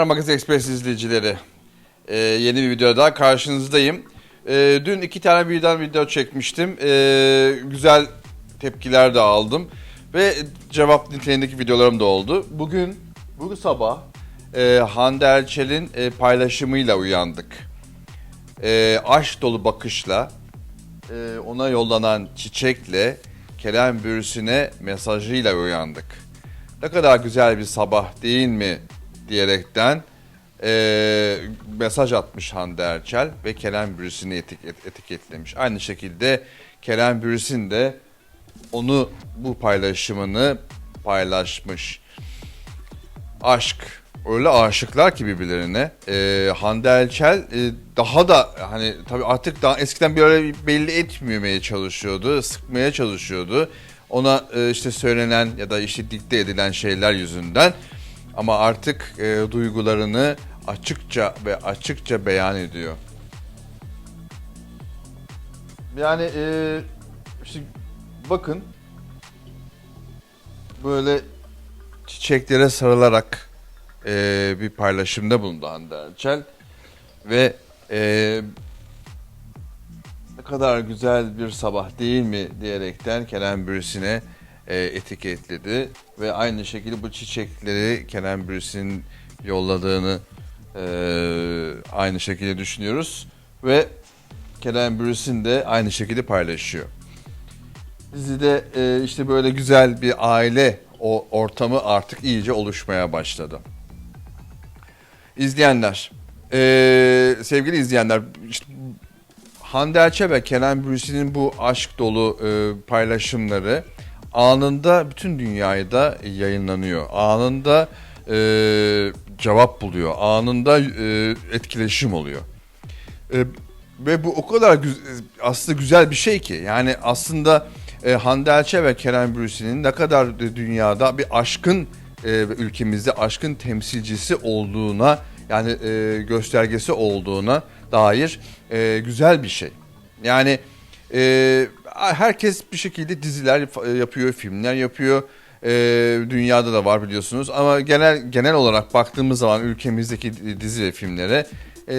günler Magazin Express izleyicileri. Ee, yeni bir video daha karşınızdayım. Ee, dün iki tane birden video çekmiştim. Ee, güzel tepkiler de aldım. Ve cevap niteliğindeki videolarım da oldu. Bugün, bugün sabah e, Hande Erçel'in e, paylaşımıyla uyandık. E, aşk dolu bakışla e, ona yollanan çiçekle Kerem Bürsin'e mesajıyla uyandık. Ne kadar güzel bir sabah değil mi diyerekten e, mesaj atmış Hande Erçel ve Kerem Bürsin'i etiket, etiketlemiş. Aynı şekilde Kerem Bürsin de onu bu paylaşımını paylaşmış. Aşk. Öyle aşıklar ki birbirlerine. Ee, Hande Erçel e, daha da hani tabii artık daha eskiden böyle belli etmemeye çalışıyordu, sıkmaya çalışıyordu. Ona e, işte söylenen ya da işte dikte edilen şeyler yüzünden ama artık e, duygularını açıkça ve açıkça beyan ediyor. Yani e, işte bakın böyle çiçeklere sarılarak e, bir paylaşımda bulundu Hande Erçel ve e, ne kadar güzel bir sabah değil mi diyerekten Kerem Bürsin'e etiketledi ve aynı şekilde bu çiçekleri Kerem Bürsin'in yolladığını e, aynı şekilde düşünüyoruz ve Kerem Bürsin de aynı şekilde paylaşıyor. Dizide e, işte böyle güzel bir aile o ortamı artık iyice oluşmaya başladı. İzleyenler, e, sevgili izleyenler, işte Hande Erçel ve Kenan Bürsin'in bu aşk dolu e, paylaşımları anında bütün dünyada yayınlanıyor. Anında e, cevap buluyor. Anında e, etkileşim oluyor. E, ve bu o kadar güz- aslında güzel bir şey ki. Yani aslında e, Hande Erçel ve Kerem Bürsin'in ne kadar dünyada bir aşkın e, ülkemizde aşkın temsilcisi olduğuna yani e, göstergesi olduğuna dair e, güzel bir şey. Yani e, herkes bir şekilde diziler fa- yapıyor, filmler yapıyor. E, dünyada da var biliyorsunuz ama genel genel olarak baktığımız zaman ülkemizdeki dizi ve filmlere e,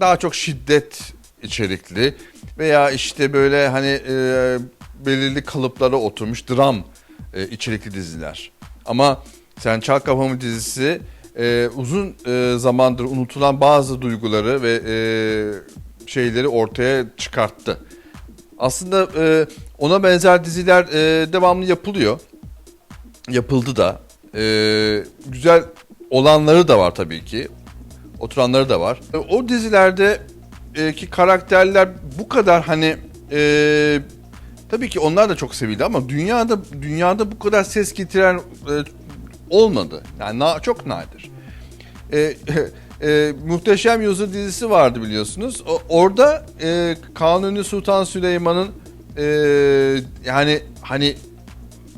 daha çok şiddet içerikli veya işte böyle hani e, belirli kalıplara oturmuş dram e, içerikli diziler. Ama Sen Çal Kafamı dizisi e, uzun e, zamandır unutulan bazı duyguları ve e, şeyleri ortaya çıkarttı. Aslında e, ona benzer diziler e, devamlı yapılıyor. Yapıldı da. E, güzel olanları da var tabii ki. Oturanları da var. E, o dizilerde e, ki karakterler bu kadar hani e, tabii ki onlar da çok sevildi ama dünyada dünyada bu kadar ses getiren e, olmadı. Yani na- çok nadir. E, e, Muhteşem Yüzyıl dizisi vardı biliyorsunuz. O, orada e, Kanuni Sultan Süleyman'ın e, yani hani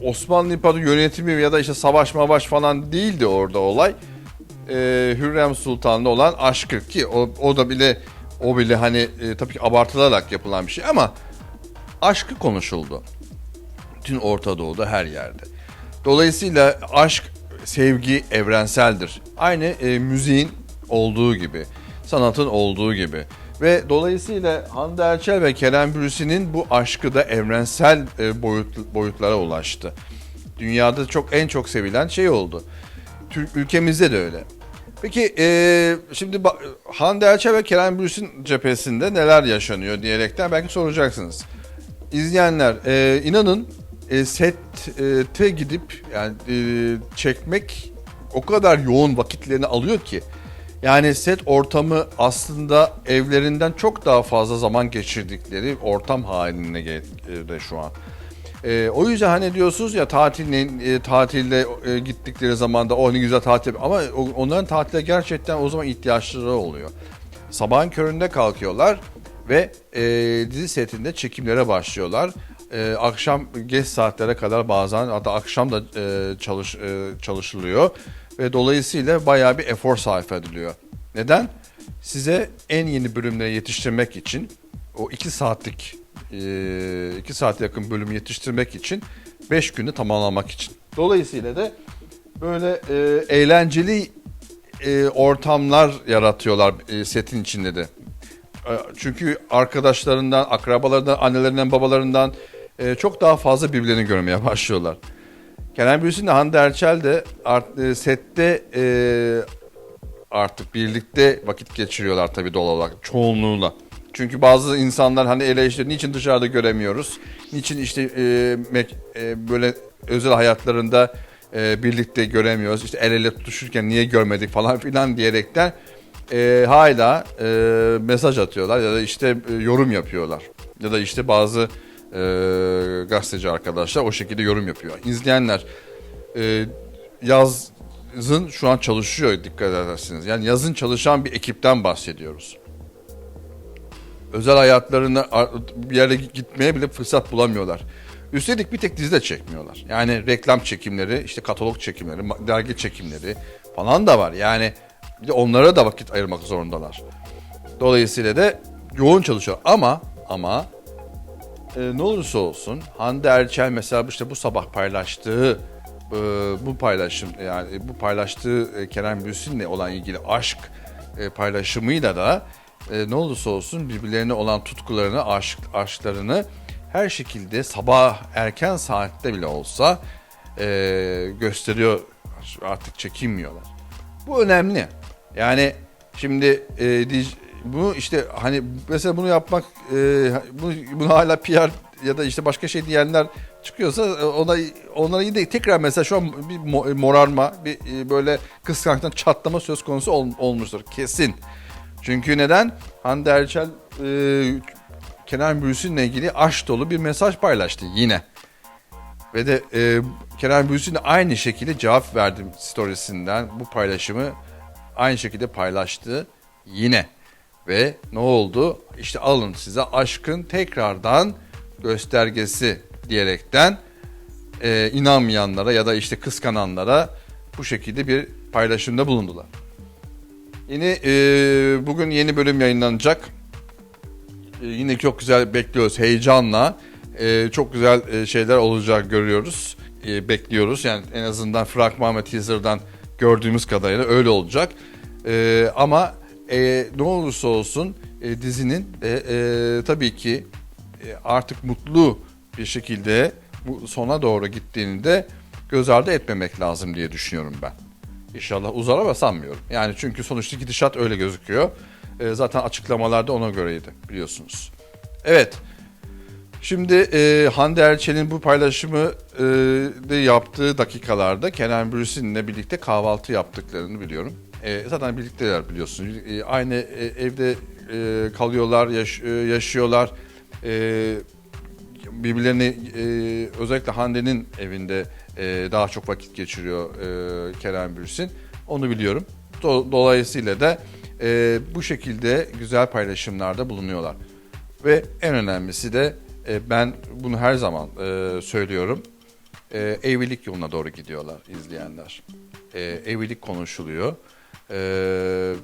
Osmanlı İmparatorluğu yönetimi ya da işte savaş mavaş falan değildi orada olay. E, Hürrem Sultan'la olan aşkı ki o, o da bile o bile hani e, tabii ki abartılarak yapılan bir şey ama aşkı konuşuldu. Bütün Orta Doğu'da her yerde. Dolayısıyla aşk, sevgi evrenseldir. Aynı e, müziğin olduğu gibi, sanatın olduğu gibi. Ve dolayısıyla Hande Erçel ve Kerem Bürsin'in bu aşkı da evrensel e, boyut, boyutlara ulaştı. Dünyada çok en çok sevilen şey oldu. Türk ülkemizde de öyle. Peki e, şimdi Hande Erçel ve Kerem Bürsin cephesinde neler yaşanıyor diyerekten belki soracaksınız. İzleyenler e, inanın e, sette gidip yani e, çekmek o kadar yoğun vakitlerini alıyor ki yani set ortamı aslında evlerinden çok daha fazla zaman geçirdikleri ortam haline geldi şu an. E, o yüzden hani diyorsunuz ya tatilin e, tatilde e, gittikleri zaman da o ne güzel tatil ama onların tatile gerçekten o zaman ihtiyaçları oluyor. Sabahın köründe kalkıyorlar ve e, dizi setinde çekimlere başlıyorlar. E, akşam geç saatlere kadar bazen hatta akşam da e, çalış e, çalışılıyor ve dolayısıyla bayağı bir efor sarf ediliyor. Neden? Size en yeni bölümleri yetiştirmek için o iki saatlik e, iki saat yakın bölümü yetiştirmek için 5 günü tamamlamak için. Dolayısıyla da böyle e, eğlenceli e, ortamlar yaratıyorlar e, setin içinde de. E, Çünkü arkadaşlarından, akrabalarından, annelerinden, babalarından e, çok daha fazla birbirlerini görmeye başlıyorlar. Kenan Bürsin de Hande Erçel de art, e, sette e, artık birlikte vakit geçiriyorlar tabii doğal olarak çoğunluğuyla. Çünkü bazı insanlar hani eleştiriyor niçin dışarıda göremiyoruz? Niçin işte e, mek- e, böyle özel hayatlarında e, birlikte göremiyoruz? İşte el ele tutuşurken niye görmedik falan filan diyerekten e, hala e, mesaj atıyorlar ya da işte e, yorum yapıyorlar. Ya da işte bazı e, gazeteci arkadaşlar o şekilde yorum yapıyor. İzleyenler e, yazın şu an çalışıyor dikkat edersiniz. Yani yazın çalışan bir ekipten bahsediyoruz. Özel hayatlarına ar- bir yere gitmeye bile fırsat bulamıyorlar. Üstelik bir tek dizi çekmiyorlar. Yani reklam çekimleri, işte katalog çekimleri, dergi çekimleri falan da var. Yani onlara da vakit ayırmak zorundalar. Dolayısıyla da yoğun çalışıyor. Ama ama e, ne olursa olsun Hande Erçel mesela işte bu sabah paylaştığı e, bu paylaşım yani bu paylaştığı e, Kerem Bürsin'le olan ilgili aşk e, paylaşımıyla da e, ne olursa olsun birbirlerine olan tutkularını, aşk aşklarını her şekilde sabah erken saatte bile olsa e, gösteriyor. Artık çekinmiyorlar. Bu önemli. Yani şimdi e, dic- bu işte hani mesela bunu yapmak e, bunu, bunu hala PR ya da işte başka şey diyenler çıkıyorsa e, ona onlara iyi de tekrar mesela şu an bir mo- morarma bir e, böyle kıskançlıktan çatlama söz konusu ol- olmuştur kesin. Çünkü neden? Hande Erçel e, Kenan Bürsin'le ilgili aşk dolu bir mesaj paylaştı yine. Ve de e, Kenan Bürsin de aynı şekilde cevap verdi storiesinden bu paylaşımı aynı şekilde paylaştı yine. Ve ne oldu? İşte alın size aşkın tekrardan göstergesi diyerekten e, inanmayanlara ya da işte kıskananlara bu şekilde bir paylaşımda bulundular. Yeni e, bugün yeni bölüm yayınlanacak. E, yine çok güzel bekliyoruz heyecanla. E, çok güzel e, şeyler olacak görüyoruz. E, bekliyoruz. Yani en azından fragman ve teaser'dan gördüğümüz kadarıyla öyle olacak. E, ama e, ne olursa olsun e, dizinin de e, tabii ki e, artık mutlu bir şekilde bu sona doğru gittiğini de göz ardı etmemek lazım diye düşünüyorum ben. İnşallah uzar ama sanmıyorum. Yani çünkü sonuçta gidişat öyle gözüküyor. E, zaten açıklamalarda ona göreydi biliyorsunuz. Evet. Şimdi e, Hande Erçel'in bu paylaşımı e, de yaptığı dakikalarda Kenan Bürsin'le birlikte kahvaltı yaptıklarını biliyorum. E, zaten birlikteler biliyorsunuz. E, aynı e, evde e, kalıyorlar, yaş- e, yaşıyorlar. E, birbirlerini e, özellikle Hande'nin evinde e, daha çok vakit geçiriyor e, Kerem Bürsin. Onu biliyorum. Do- dolayısıyla da e, bu şekilde güzel paylaşımlarda bulunuyorlar. Ve en önemlisi de e, ben bunu her zaman e, söylüyorum. E, evlilik yoluna doğru gidiyorlar izleyenler. E, evlilik konuşuluyor. E,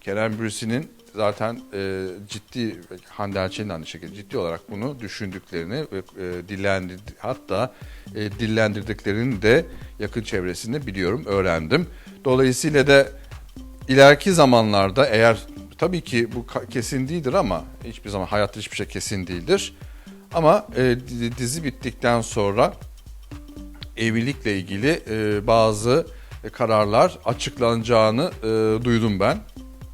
Kerem Bürsin'in zaten e, ciddi Hande Erçel'in aynı şekilde ciddi olarak bunu düşündüklerini ve e, dillendir hatta e, dillendirdiklerini de yakın çevresinde biliyorum, öğrendim. Dolayısıyla da ileriki zamanlarda eğer tabii ki bu kesin değildir ama hiçbir zaman hayatta hiçbir şey kesin değildir. Ama e, di- dizi bittikten sonra evlilikle ilgili e, bazı kararlar açıklanacağını e, duydum ben.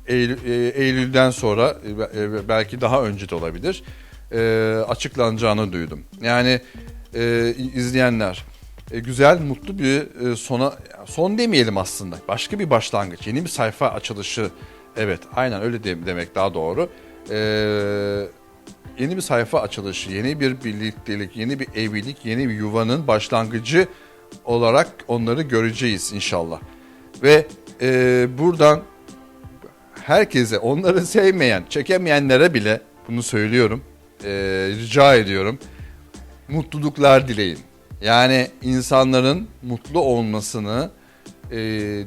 Eylül, e, Eylül'den sonra e, e, belki daha önce de olabilir e, açıklanacağını duydum. Yani e, izleyenler e, güzel mutlu bir e, sona son demeyelim aslında başka bir başlangıç yeni bir sayfa açılışı evet aynen öyle de- demek daha doğru. E, yeni bir sayfa açılışı, yeni bir birliktelik, yeni bir evlilik, yeni bir yuvanın başlangıcı olarak onları göreceğiz inşallah. Ve e, buradan herkese, onları sevmeyen, çekemeyenlere bile bunu söylüyorum, e, rica ediyorum. Mutluluklar dileyin. Yani insanların mutlu olmasını e,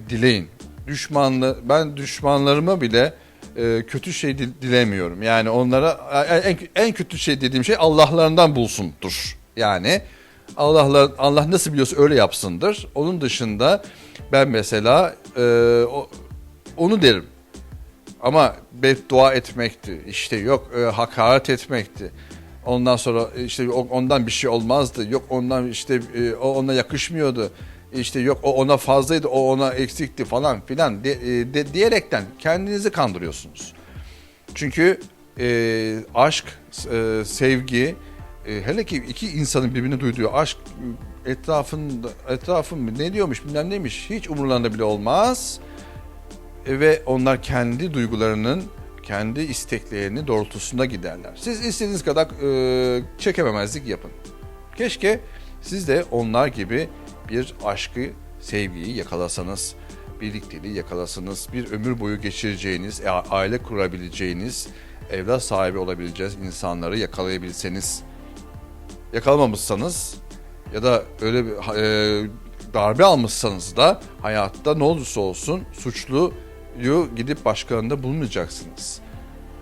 dileyin. Düşmanlı, ben düşmanlarıma bile e, kötü şey dil- dilemiyorum. Yani onlara en, en kötü şey dediğim şey Allah'larından bulsundur. Yani Allah'lar Allah nasıl biliyorsa öyle yapsındır. Onun dışında ben mesela e, onu derim. Ama beddua etmekti, işte yok e, hakaret etmekti. Ondan sonra e, işte ondan bir şey olmazdı. Yok ondan işte e, o ona yakışmıyordu. İşte yok o ona fazlaydı, o ona eksikti falan filan de, e, de- diyerekten kendinizi kandırıyorsunuz. Çünkü e, aşk, e, sevgi, e, hele ki iki insanın birbirini duyduğu aşk e, etrafında etrafın ne diyormuş bilmem neymiş hiç umurlarında bile olmaz. E, ve onlar kendi duygularının kendi isteklerini doğrultusunda giderler. Siz istediğiniz kadar e, çekememezlik yapın. Keşke siz de onlar gibi bir aşkı, sevgiyi yakalasanız, birlikteliği yakalasanız, bir ömür boyu geçireceğiniz, a- aile kurabileceğiniz, evlat sahibi olabileceğiniz insanları yakalayabilseniz. Yakalamamışsanız ya da öyle bir e, darbe almışsanız da hayatta ne olursa olsun suçluyu gidip başkalarında bulmayacaksınız.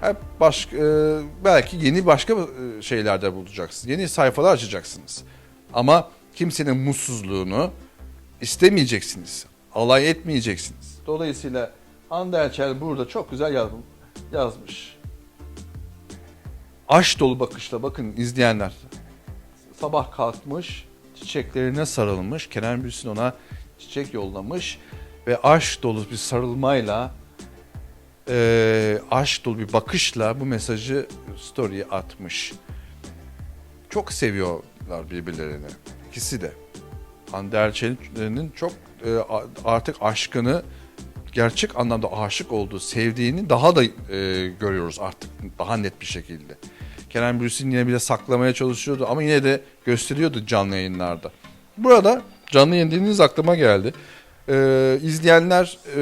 Hep başka, e, belki yeni başka e, şeylerde bulacaksınız. Yeni sayfalar açacaksınız. Ama kimsenin mutsuzluğunu istemeyeceksiniz. Alay etmeyeceksiniz. Dolayısıyla Hande Erçel burada çok güzel yaz- yazmış. Aşk dolu bakışla bakın izleyenler. Sabah kalkmış, çiçeklerine sarılmış. Kenan Bürsin ona çiçek yollamış. Ve aşk dolu bir sarılmayla, eee aşk dolu bir bakışla bu mesajı story'e atmış. Çok seviyorlar birbirlerini. İkisi de. Hande Erçel'in çok e, artık aşkını gerçek anlamda aşık olduğu, sevdiğini daha da e, görüyoruz artık daha net bir şekilde. Kenan Bürsin yine bile saklamaya çalışıyordu ama yine de gösteriyordu canlı yayınlarda. Burada canlı yayın dediğiniz aklıma geldi. Ee, izleyenler e,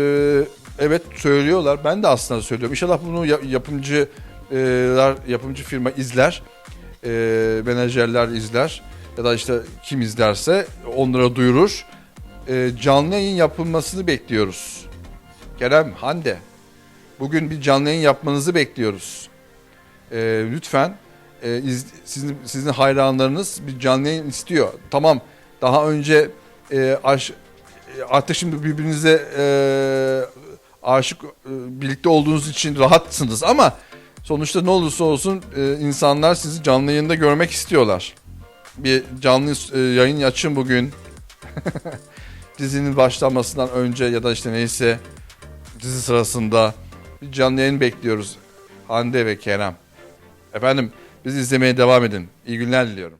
evet söylüyorlar. Ben de aslında söylüyorum. İnşallah bunu ya- yapımcılar, yapımcı firma izler. E, menajerler izler. Ya da işte kim izlerse onlara duyurur. E, canlı yayın yapılmasını bekliyoruz. Kerem, Hande. Bugün bir canlı yayın yapmanızı bekliyoruz. Ee, lütfen e, iz- sizin sizin hayranlarınız bir canlı yayın istiyor. Tamam. Daha önce e, aş, e, artık şimdi birbirinize e, aşık e, birlikte olduğunuz için rahatsınız ama sonuçta ne olursa olsun e, insanlar sizi canlı yayında görmek istiyorlar. Bir canlı e, yayın açın bugün. Dizinin başlamasından önce ya da işte neyse dizi sırasında bir canlı yayın bekliyoruz. Hande ve Kerem. Efendim bizi izlemeye devam edin. İyi günler diliyorum.